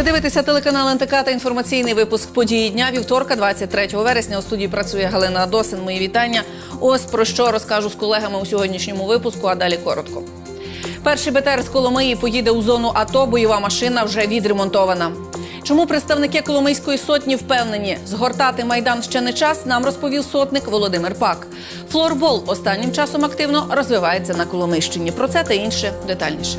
Ви дивитеся телеканал НТК та інформаційний випуск події дня вівторка, 23 вересня. У студії працює Галина Адосин. Мої вітання. Ось про що розкажу з колегами у сьогоднішньому випуску. А далі коротко. Перший БТР з Коломиї поїде у зону АТО. Бойова машина вже відремонтована. Чому представники Коломийської сотні впевнені, згортати майдан ще не час? Нам розповів сотник Володимир Пак. Флорбол останнім часом активно розвивається на Коломийщині. Про це та інше детальніше.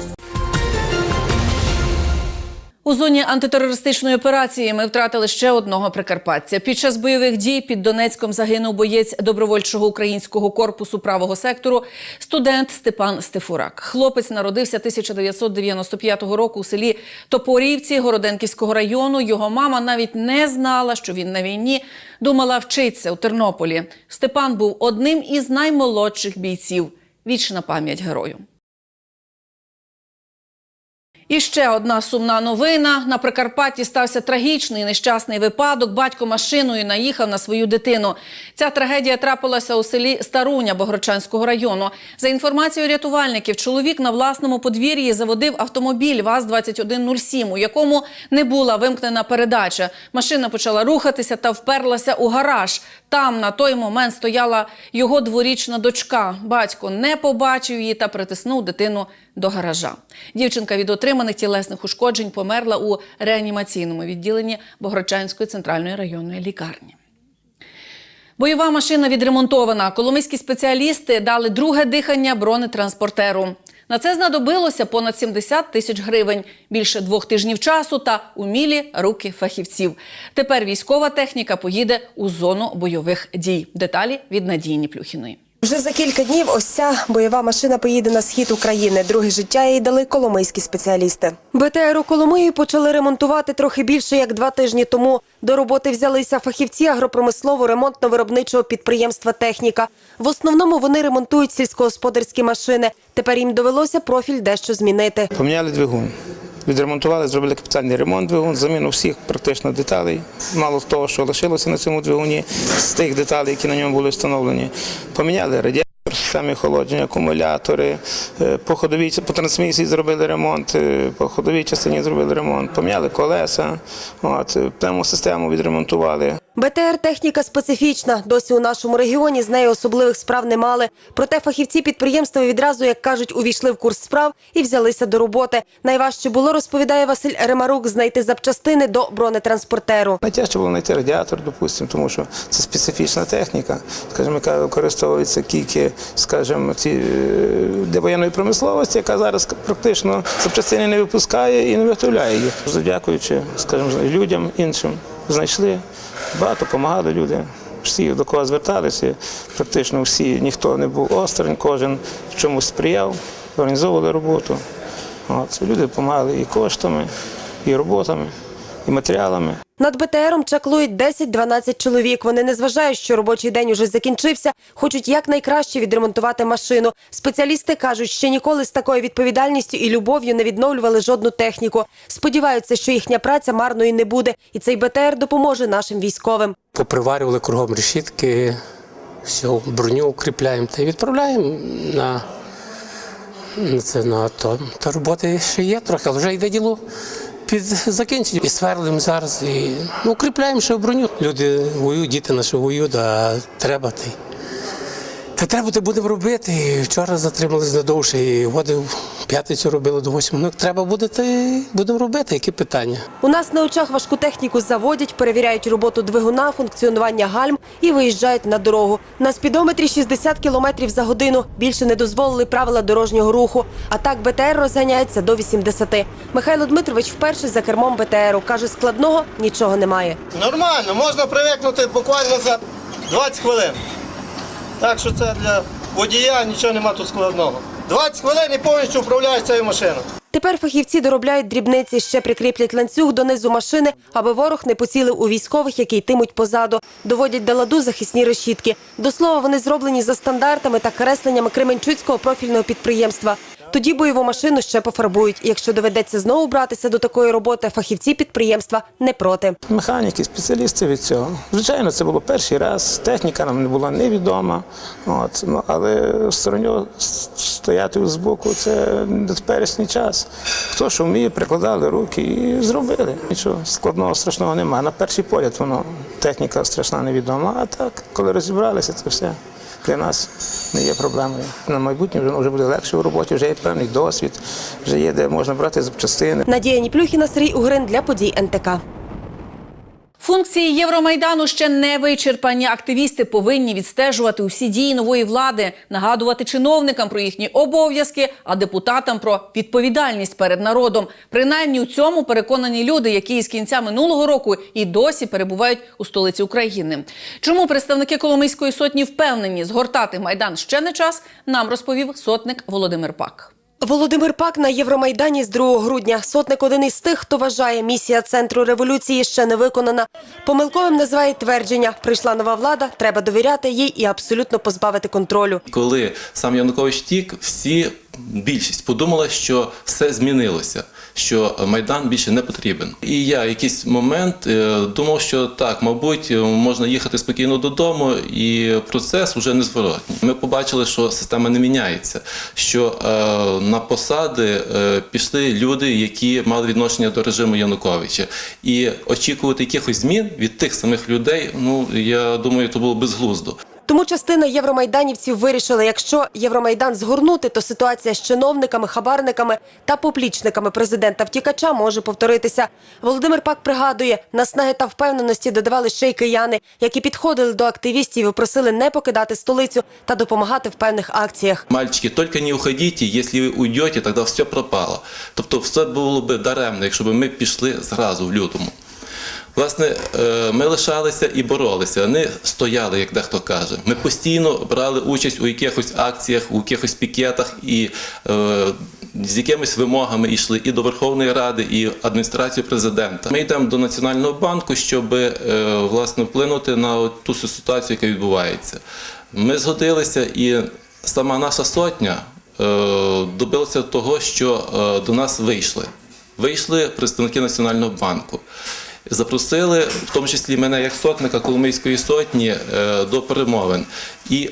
У зоні антитерористичної операції ми втратили ще одного прикарпатця. Під час бойових дій під Донецьком загинув боєць добровольчого українського корпусу правого сектору, студент Степан Стефурак. Хлопець народився 1995 року у селі Топорівці Городенківського району. Його мама навіть не знала, що він на війні. Думала вчитися у Тернополі. Степан був одним із наймолодших бійців. Вічна пам'ять герою. І ще одна сумна новина. На Прикарпатті стався трагічний нещасний випадок. Батько машиною наїхав на свою дитину. Ця трагедія трапилася у селі Старуня Богородчанського району. За інформацією рятувальників, чоловік на власному подвір'ї заводив автомобіль ВАЗ-2107, у якому не була вимкнена передача. Машина почала рухатися та вперлася у гараж. Там на той момент стояла його дворічна дочка. Батько не побачив її та притиснув дитину до гаража. Дівчинка від отриманих тілесних ушкоджень померла у реанімаційному відділенні Богородчанської центральної районної лікарні. Бойова машина відремонтована. Коломийські спеціалісти дали друге дихання бронетранспортеру. На це знадобилося понад 70 тисяч гривень, більше двох тижнів часу та умілі руки фахівців. Тепер військова техніка поїде у зону бойових дій. Деталі від Надії Плюхіної. Вже за кілька днів ось ця бойова машина поїде на схід України. Друге життя їй дали коломийські спеціалісти. БТР у Коломиї почали ремонтувати трохи більше як два тижні тому. До роботи взялися фахівці агропромислово-ремонтно-виробничого підприємства Техніка. В основному вони ремонтують сільськогосподарські машини. Тепер їм довелося профіль дещо змінити. Поміняли двигун. Відремонтували, зробили капітальний ремонт двигун, заміну всіх практично деталей. Мало того, що лишилося на цьому двигуні, з тих деталей, які на ньому були встановлені. Поміняли радіатор, системи охолодження, акумулятори, е, по ходовій по трансмісії зробили ремонт, е, по ходовій частині зробили ремонт, поміняли колеса, от, е, пневмосистему відремонтували. БТР техніка специфічна. Досі у нашому регіоні з нею особливих справ не мали. Проте фахівці підприємства відразу, як кажуть, увійшли в курс справ і взялися до роботи. Найважче було, розповідає Василь Ремарук, знайти запчастини до бронетранспортеру. Найтяжче було знайти радіатор, допустимо, тому що це специфічна техніка, скажімо, яка використовується тільки, скажімо, ці, е, для воєнної промисловості, яка зараз практично запчастини не випускає і не виготовляє їх. Дякуючи, скажімо, людям іншим, знайшли, багато допомагали люди. Всі до кого зверталися, практично всі, ніхто не був осторонь, кожен в чомусь сприяв, організовували роботу. От, люди допомагали і коштами, і роботами, і матеріалами. Над БТРом чаклують 10-12 чоловік. Вони не зважають, що робочий день уже закінчився, хочуть якнайкраще відремонтувати машину. Спеціалісти кажуть, ще ніколи з такою відповідальністю і любов'ю не відновлювали жодну техніку. Сподіваються, що їхня праця марною не буде, і цей БТР допоможе нашим військовим. поприварювали кругом решітки, всю броню укріпляємо та й відправляємо на, на це на то. Та роботи ще є трохи, але вже йде діло під закінченням І сверлимо зараз, і ну, укріпляємо ще броню. Люди воюють, діти наші воюють, а треба ти. Та треба, то будемо робити. І вчора затримались надовше, і води в п'ятницю робили до восьми. Ну, треба буде, то будемо робити. Які питання? У нас на очах важку техніку заводять, перевіряють роботу двигуна, функціонування гальм і виїжджають на дорогу. На спідометрі 60 км за годину. Більше не дозволили правила дорожнього руху. А так БТР розганяється до 80. Михайло Дмитрович вперше за кермом БТРу. Каже, складного нічого немає. Нормально, можна привикнути буквально за 20 хвилин. Так що це для водія нічого нема тут складного. 20 хвилин і повністю управляєш цією машиною. Тепер фахівці доробляють дрібниці, ще прикріплять ланцюг донизу машини, аби ворог не поцілив у військових, які йтимуть позаду. Доводять до ладу захисні решітки. До слова, вони зроблені за стандартами та кресленнями Кременчуцького профільного підприємства. Тоді бойову машину ще пофарбують. Якщо доведеться знову братися до такої роботи, фахівці підприємства не проти. Механіки, спеціалісти від цього. Звичайно, це було перший раз. Техніка нам не була невідома. От, ну, але сторонньо стояти з боку це не теперішній час. Хто що вміє, прикладали руки і зробили. Нічого складного страшного немає. На перший погляд воно техніка страшна невідома. А так, коли розібралися, це все для нас не є проблемою. На майбутнє вже, буде легше у роботі, вже є певний досвід, вже є де можна брати запчастини. Надія Ніплюхіна, Сергій Угрин для подій НТК. Функції Євромайдану ще не вичерпані. Активісти повинні відстежувати усі дії нової влади, нагадувати чиновникам про їхні обов'язки, а депутатам про відповідальність перед народом. Принаймні у цьому переконані люди, які із кінця минулого року і досі перебувають у столиці України. Чому представники Коломийської сотні впевнені, згортати майдан ще не час? Нам розповів сотник Володимир Пак. Володимир Пак на Євромайдані з 2 грудня. Сотник один із тих, хто вважає, місія центру революції ще не виконана. Помилковим називає твердження: прийшла нова влада, треба довіряти їй і абсолютно позбавити контролю. Коли сам Янукович тік, всі більшість подумала, що все змінилося, що майдан більше не потрібен. І я якийсь момент е, думав, що так, мабуть, е, можна їхати спокійно додому, і процес вже незворотній. Ми побачили, що система не міняється, що е, на посади пішли люди, які мали відношення до режиму Януковича, і очікувати якихось змін від тих самих людей. Ну я думаю, то було безглуздо. Тому частина євромайданівців вирішила, якщо Євромайдан згорнути, то ситуація з чиновниками, хабарниками та поплічниками президента втікача може повторитися. Володимир Пак пригадує, наснаги та впевненості додавали ще й кияни, які підходили до активістів і просили не покидати столицю та допомагати в певних акціях. Мальчики, только не уходите, если ви уйдете, тогда все пропало. Тобто все було б даремно, якщо б ми пішли зразу в лютому. Власне, е, ми лишалися і боролися. Вони стояли, як дехто каже. Ми постійно брали участь у якихось акціях, у якихось пікетах і е, з якимись вимогами йшли і до Верховної Ради, і адміністрацію президента. Ми йдемо до Національного банку, щоб е, власне вплинути на ту ситуацію, яка відбувається. Ми згодилися, і сама наша сотня добилася того, що до нас вийшли. Вийшли представники Національного банку. Запросили, в тому числі мене як сотника Коломийської сотні, е, до перемовин. І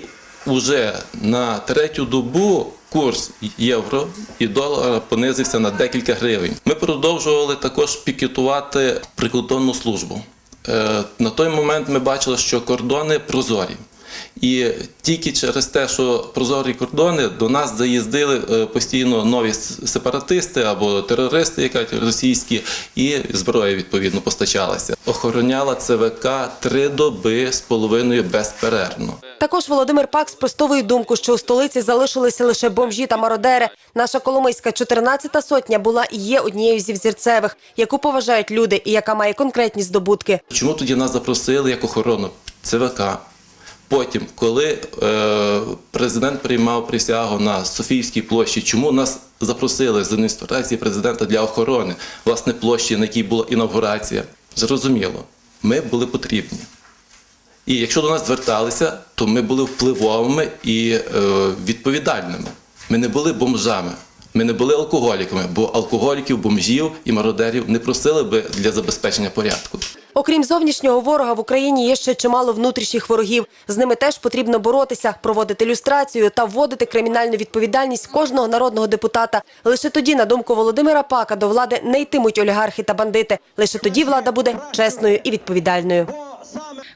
вже на третю добу курс євро і долара понизився на декілька гривень. Ми продовжували також пікетувати прикордонну службу. Е, На той момент ми бачили, що кордони прозорі. І тільки через те, що прозорі кордони до нас заїздили е, постійно нові сепаратисти або терористи, яка російські, і зброя відповідно постачалася. Охороняла ЦВК три доби з половиною безперервно. Також Володимир Пак спростовує думку, що у столиці залишилися лише бомжі та мародери. Наша Коломийська 14-та сотня була і є однією зі взірцевих, яку поважають люди і яка має конкретні здобутки. Чому тоді нас запросили як охорону ЦВК? Потім, коли е, президент приймав присягу на Софійській площі, чому нас запросили з адміністрації президента для охорони власне площі, на якій була інавгурація? Зрозуміло, ми були потрібні. І якщо до нас зверталися, то ми були впливовими і е, відповідальними. Ми не були бомжами, ми не були алкоголіками, бо алкоголіків, бомжів і мародерів не просили би для забезпечення порядку. Окрім зовнішнього ворога, в Україні є ще чимало внутрішніх ворогів. З ними теж потрібно боротися, проводити люстрацію та вводити кримінальну відповідальність кожного народного депутата. Лише тоді, на думку Володимира Пака, до влади не йтимуть олігархи та бандити. Лише тоді влада буде чесною і відповідальною.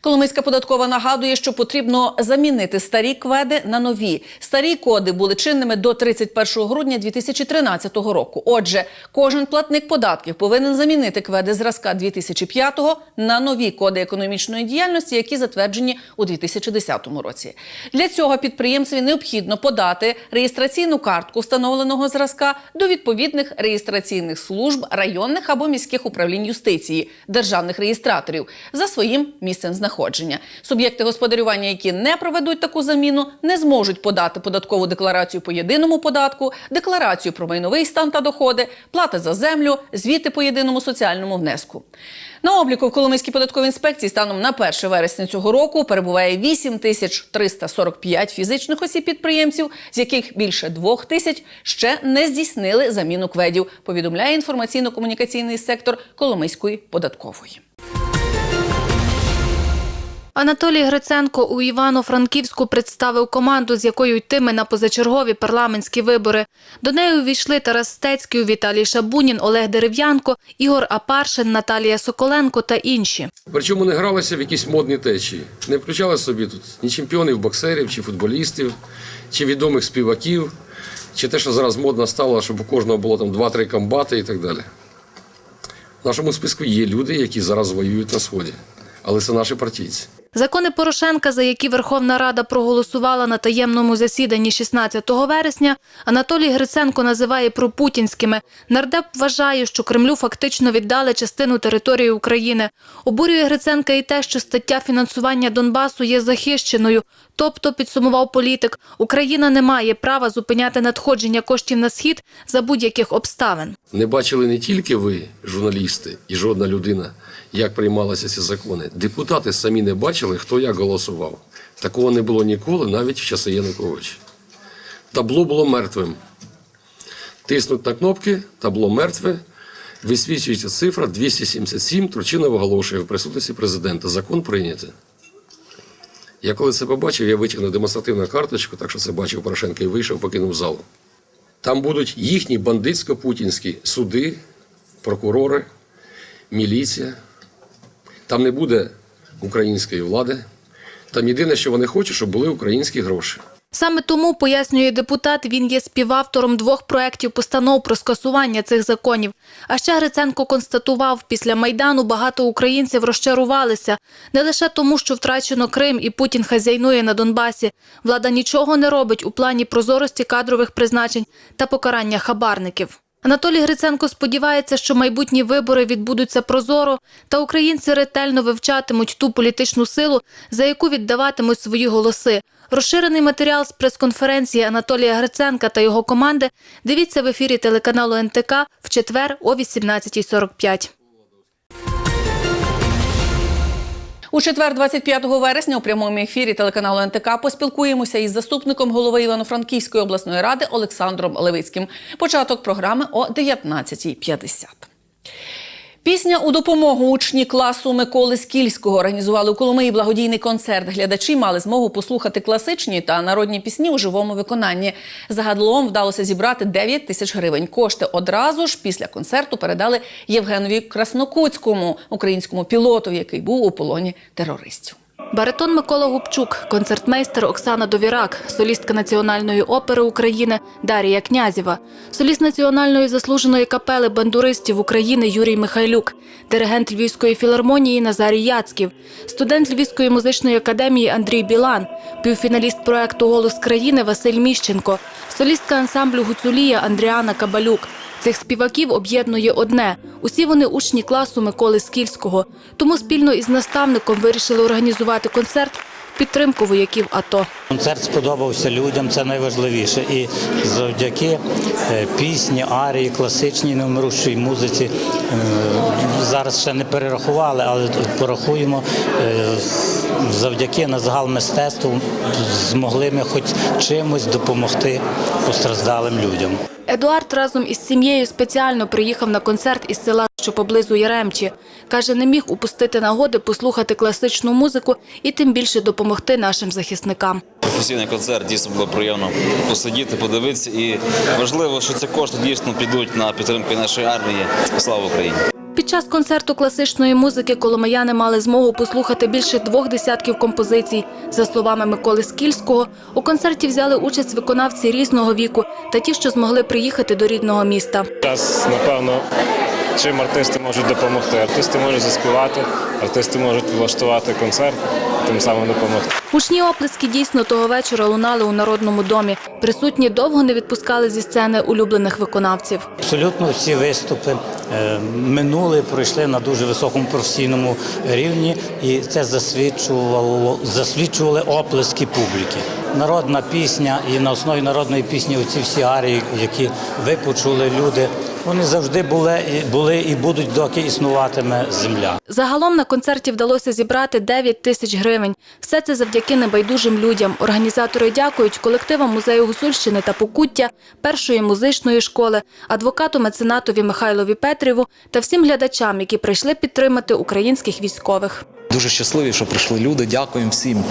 Коломийська податкова нагадує, що потрібно замінити старі кведи на нові. Старі коди були чинними до 31 грудня 2013 року. Отже, кожен платник податків повинен замінити кведи зразка 2005 на нові коди економічної діяльності, які затверджені у 2010 році. Для цього підприємцеві необхідно подати реєстраційну картку встановленого зразка до відповідних реєстраційних служб районних або міських управлінь юстиції, державних реєстраторів за своїм місцем знаходження. Суб'єкти господарювання, які не проведуть таку заміну, не зможуть подати податкову декларацію по єдиному податку, декларацію про майновий стан та доходи, плати за землю, звіти по єдиному соціальному внеску. На обліку в Коломийській податковій інспекції станом на 1 вересня цього року перебуває 8 тисяч 345 фізичних осіб-підприємців, з яких більше 2 тисяч ще не здійснили заміну кведів, повідомляє інформаційно-комунікаційний сектор Коломийської податкової. Анатолій Гриценко у Івано-Франківську представив команду, з якою йтиме на позачергові парламентські вибори. До неї увійшли Тарас Стецький, Віталій Шабунін, Олег Дерев'янко, Ігор Апаршин, Наталія Соколенко та інші. Причому не гралися в якісь модні течії. Не включали собі тут ні чемпіонів, боксерів, чи футболістів, чи відомих співаків, чи те, що зараз модно стало, щоб у кожного було там 2-3 комбати і так далі. В нашому списку є люди, які зараз воюють на Сході. Але це наші партійці. Закони Порошенка, за які Верховна Рада проголосувала на таємному засіданні 16 вересня, Анатолій Гриценко називає пропутінськими. Нардеп вважає, що Кремлю фактично віддали частину території України. Обурює Гриценка і те, що стаття фінансування Донбасу є захищеною. Тобто, підсумував політик, Україна не має права зупиняти надходження коштів на схід за будь-яких обставин. Не бачили не тільки ви, журналісти, і жодна людина, як приймалися ці закони. Депутати самі не бачили, хто як голосував. Такого не було ніколи, навіть в часи Януковича. Табло було мертвим. Тиснуть на кнопки, табло мертве. Висвічується цифра 277, Турчинов оголошує в присутності президента. Закон прийнятий. Я коли це побачив, я витягнув демонстративну карточку, так що це бачив Порошенко і вийшов, покинув залу. Там будуть їхні бандитсько-путінські суди, прокурори, міліція. Там не буде української влади. Там єдине, що вони хочуть, щоб були українські гроші. Саме тому, пояснює депутат, він є співавтором двох проєктів постанов про скасування цих законів. А ще Гриценко констатував, після Майдану багато українців розчарувалися. Не лише тому, що втрачено Крим і Путін хазяйнує на Донбасі. Влада нічого не робить у плані прозорості кадрових призначень та покарання хабарників. Анатолій Гриценко сподівається, що майбутні вибори відбудуться прозоро, та українці ретельно вивчатимуть ту політичну силу, за яку віддаватимуть свої голоси. Розширений матеріал з прес-конференції Анатолія Гриценка та його команди дивіться в ефірі телеканалу НТК в четвер о 18.45. У четвер, 25 вересня, у прямому ефірі телеканалу НТК поспілкуємося із заступником голови Івано-Франківської обласної ради Олександром Левицьким. Початок програми о 19.50. Пісня у допомогу учні класу Миколи Скільського організували у Коломиї благодійний концерт. Глядачі мали змогу послухати класичні та народні пісні у живому виконанні. Загалом вдалося зібрати 9 тисяч гривень. Кошти одразу ж після концерту передали Євгенові Краснокутському, українському пілоту, який був у полоні терористів. Баритон Микола Губчук, концертмейстер Оксана Довірак, солістка Національної опери України Дарія Князєва, соліст Національної заслуженої капели бандуристів України Юрій Михайлюк, диригент Львівської філармонії Назарій Яцьків, студент Львівської музичної академії Андрій Білан, півфіналіст проекту Голос країни Василь Міщенко, солістка ансамблю Гуцулія Андріана Кабалюк. Цих співаків об'єднує одне – усі вони учні класу Миколи Скільського. Тому спільно із наставником вирішили організувати концерт підтримку вояків АТО. Концерт сподобався людям, це найважливіше. І завдяки е, пісні, арії, класичній невмирущій музиці е, зараз ще не перерахували, але порахуємо е, завдяки на загал мистецтву змогли ми хоч чимось допомогти постраждалим людям. Едуард разом із сім'єю спеціально приїхав на концерт із села, що поблизу Яремчі. Каже, не міг упустити нагоди послухати класичну музику і тим більше допомогти нашим захисникам. Професійний концерт дійсно було приємно посидіти, подивитися. І важливо, що ці кошти дійсно підуть на підтримку нашої армії. Слава Україні! Під час концерту класичної музики коломияни мали змогу послухати більше двох десятків композицій. За словами Миколи Скільського, у концерті взяли участь виконавці різного віку та ті, що змогли приїхати до рідного міста. Зараз, напевно, чим артисти можуть допомогти. Артисти можуть заспівати, артисти можуть влаштувати концерт, тим самим допомогти. Гучні оплески дійсно того вечора лунали у народному домі. Присутні довго не відпускали зі сцени улюблених виконавців. Абсолютно всі виступи е, минули, пройшли на дуже високому професійному рівні, і це засвідчувало засвідчували оплески публіки. Народна пісня, і на основі народної пісні оці всі арії, які ви почули люди, вони завжди були і були і будуть, доки існуватиме земля. Загалом на концерті вдалося зібрати 9 тисяч гривень. Все це завдяки небайдужим людям. Організатори дякують колективам музею Гусульщини та Покуття, першої музичної школи, адвокату меценатові Михайлові Петріву та всім глядачам, які прийшли підтримати українських військових. Дуже щасливі, що прийшли люди. Дякуємо всім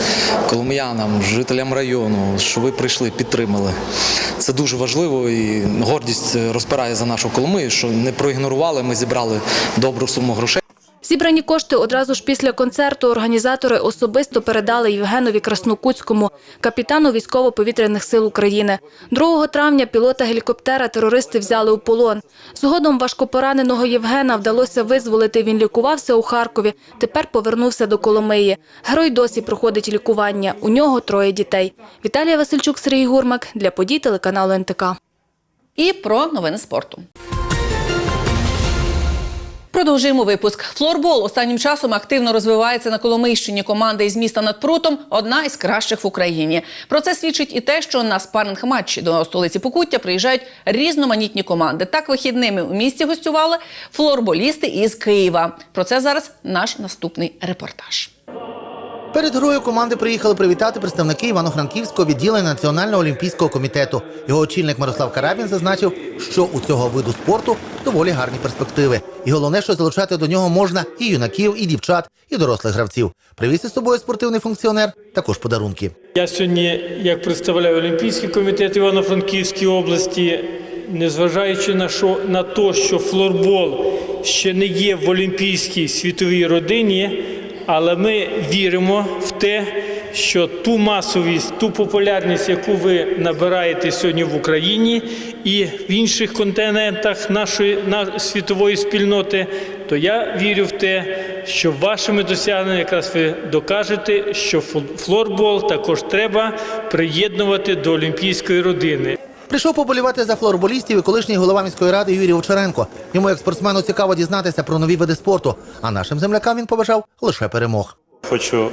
коломиянам, жителям району, що ви прийшли, підтримали. Це дуже важливо і гордість розпирає за нашу Коломию, що не проігнорували. Ми зібрали добру суму грошей. Зібрані кошти одразу ж після концерту організатори особисто передали Євгенові Краснокутському, капітану військово-повітряних сил України. 2 травня пілота гелікоптера терористи взяли у полон. Згодом важкопораненого Євгена вдалося визволити. Він лікувався у Харкові. Тепер повернувся до Коломиї. Герой досі проходить лікування. У нього троє дітей. Віталія Васильчук, Сергій Гурмак для подій телеканалу НТК. І про новини спорту. Продовжуємо випуск. Флорбол останнім часом активно розвивається на Коломийщині. Команда із міста над прутом одна із кращих в Україні. Про це свідчить і те, що на спаринг матчі до столиці Покуття приїжджають різноманітні команди. Так вихідними у місті гостювали флорболісти із Києва. Про це зараз наш наступний репортаж. Перед грою команди приїхали привітати представники Івано-Франківського відділення Національного олімпійського комітету. Його очільник Мирослав Карабін зазначив, що у цього виду спорту доволі гарні перспективи. І головне, що залучати до нього можна і юнаків, і дівчат, і дорослих гравців. Привіз із собою спортивний функціонер також подарунки. Я сьогодні, як представляю Олімпійський комітет Івано-Франківської області, незважаючи на що на те, що флорбол ще не є в олімпійській світовій родині, але ми віримо в те, що ту масовість, ту популярність, яку ви набираєте сьогодні в Україні і в інших континентах нашої світової спільноти, то я вірю в те, що вашими досягненнями якраз ви докажете, що флорбол також треба приєднувати до олімпійської родини. Прийшов поболівати за флорболістів і колишній голова міської ради Юрій Овчаренко. Йому як спортсмену цікаво дізнатися про нові види спорту. А нашим землякам він побажав лише перемог. Хочу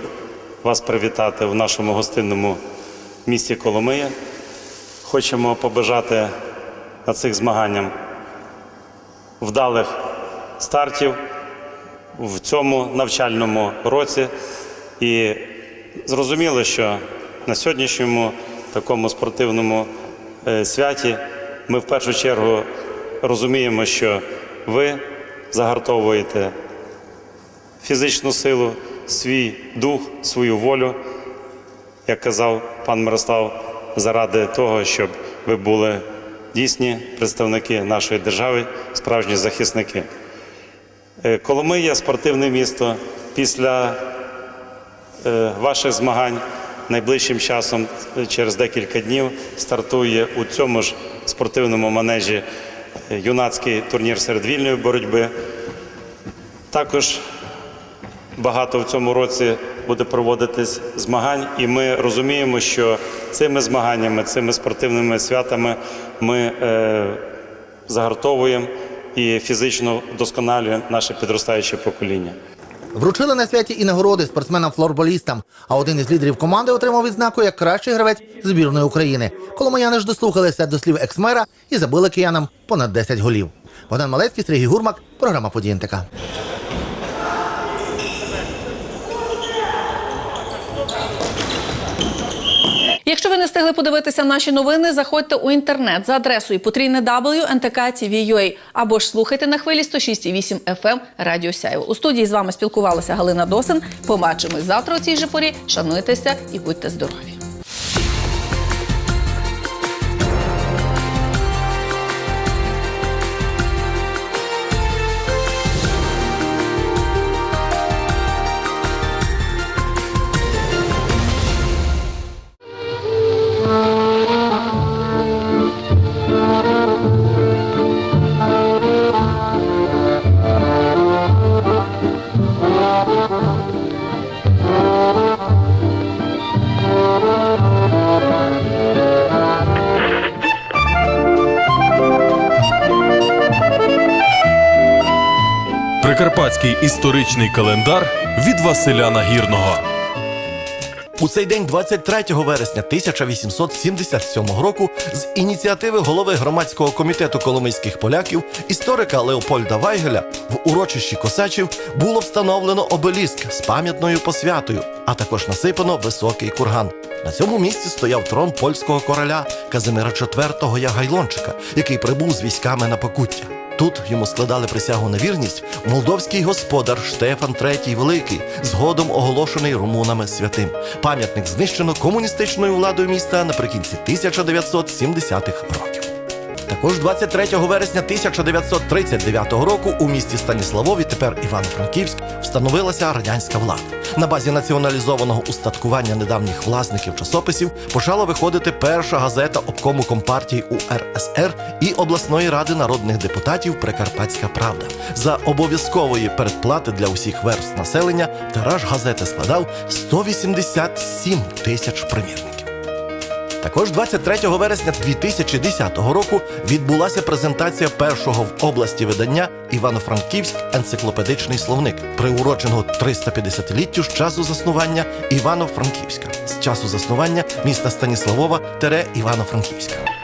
вас привітати в нашому гостинному місті Коломия. Хочемо побажати на цих змаганнях вдалих стартів в цьому навчальному році. І зрозуміло, що на сьогоднішньому такому спортивному святі ми в першу чергу розуміємо, що ви загартовуєте фізичну силу, свій дух, свою волю, як казав пан Мирослав, заради того, щоб ви були дійсні представники нашої держави, справжні захисники. Е, Коломия спортивне місто. Після е, ваших змагань найближчим часом, е, через декілька днів, стартує у цьому ж спортивному манежі е, юнацький турнір серед вільної боротьби. Також багато в цьому році буде проводитись змагань, і ми розуміємо, що цими змаганнями, цими спортивними святами ми е, загартовуємо і фізично вдосконалюємо наше підростаюче покоління. Вручили на святі і нагороди спортсменам-флорболістам. А один із лідерів команди отримав відзнаку як кращий гравець збірної України. Коломияни ж дослухалися до слів екс-мера і забили киянам понад 10 голів. Богдан Малецький, Сергій Гурмак, програма «Події НТК». Якщо ви не встигли подивитися наші новини, заходьте у інтернет за адресою потрійне ntk.tv.ua або ж слухайте на хвилі 106,8 FM Радіо Сяйво. У студії з вами спілкувалася Галина Досин. Побачимось завтра у цій же порі. Шануйтеся і будьте здорові. Полтавський історичний календар від Василя Нагірного. У цей день, 23 вересня 1877 року, з ініціативи голови громадського комітету коломийських поляків, історика Леопольда Вайгеля, в урочищі Косачів було встановлено обеліск з пам'ятною посвятою, а також насипано високий курган. На цьому місці стояв трон польського короля Казимира IV Ягайлончика, який прибув з військами на Покуття. Тут йому складали присягу на вірність молдовський господар Штефан III Великий, згодом оголошений румунами святим. Пам'ятник знищено комуністичною владою міста наприкінці 1970-х років. Також 23 вересня 1939 року у місті Станіславові, тепер Івано-Франківськ, встановилася радянська влада. На базі націоналізованого устаткування недавніх власників часописів почала виходити перша газета обкому компартії УРСР і обласної ради народних депутатів Прикарпатська Правда. За обов'язкової передплати для усіх верств населення тираж газети складав 187 тисяч примірників. Також 23 вересня 2010 року відбулася презентація першого в області видання Івано-Франківськ енциклопедичний словник, приуроченого 350-літтю з часу заснування Івано-Франківська, з часу заснування міста Станіславова тере Івано-Франківська.